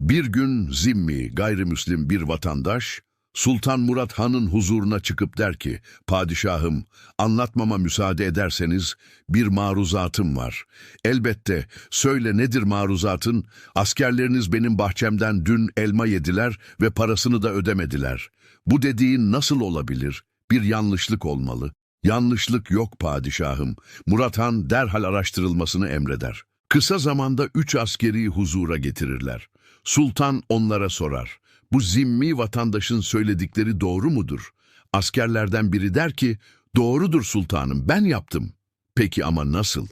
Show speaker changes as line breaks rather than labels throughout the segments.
Bir gün zimmi, gayrimüslim bir vatandaş, Sultan Murat Han'ın huzuruna çıkıp der ki, Padişahım, anlatmama müsaade ederseniz bir maruzatım var. Elbette, söyle nedir maruzatın? Askerleriniz benim bahçemden dün elma yediler ve parasını da ödemediler. Bu dediğin nasıl olabilir? Bir yanlışlık olmalı. Yanlışlık yok padişahım. Murat Han derhal araştırılmasını emreder. Kısa zamanda üç askeri huzura getirirler. Sultan onlara sorar. Bu zimmi vatandaşın söyledikleri doğru mudur? Askerlerden biri der ki, doğrudur sultanım ben yaptım. Peki ama nasıl?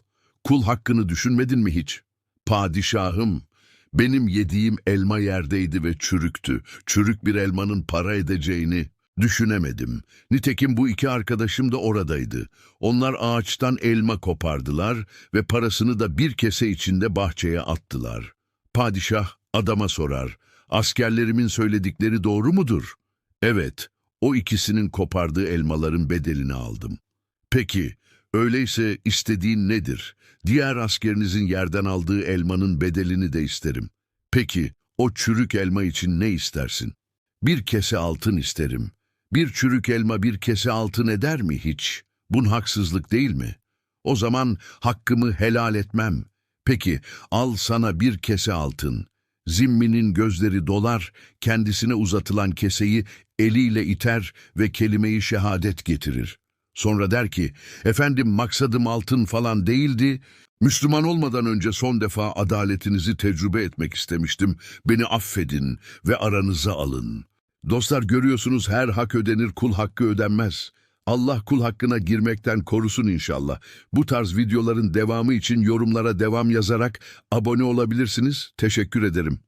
Kul hakkını düşünmedin mi hiç? Padişahım, benim yediğim elma yerdeydi ve çürüktü. Çürük bir elmanın para edeceğini düşünemedim. Nitekim bu iki arkadaşım da oradaydı. Onlar ağaçtan elma kopardılar ve parasını da bir kese içinde bahçeye attılar. Padişah adama sorar, askerlerimin söyledikleri doğru mudur? Evet, o ikisinin kopardığı elmaların bedelini aldım. Peki, öyleyse istediğin nedir? Diğer askerinizin yerden aldığı elmanın bedelini de isterim. Peki, o çürük elma için ne istersin? Bir kese altın isterim. Bir çürük elma bir kese altın eder mi hiç? Bun haksızlık değil mi? O zaman hakkımı helal etmem. Peki, al sana bir kese altın. Zimminin gözleri dolar, kendisine uzatılan keseyi eliyle iter ve kelimeyi şehadet getirir. Sonra der ki, efendim maksadım altın falan değildi, Müslüman olmadan önce son defa adaletinizi tecrübe etmek istemiştim, beni affedin ve aranıza alın. Dostlar görüyorsunuz her hak ödenir, kul hakkı ödenmez. Allah kul hakkına girmekten korusun inşallah. Bu tarz videoların devamı için yorumlara devam yazarak abone olabilirsiniz. Teşekkür ederim.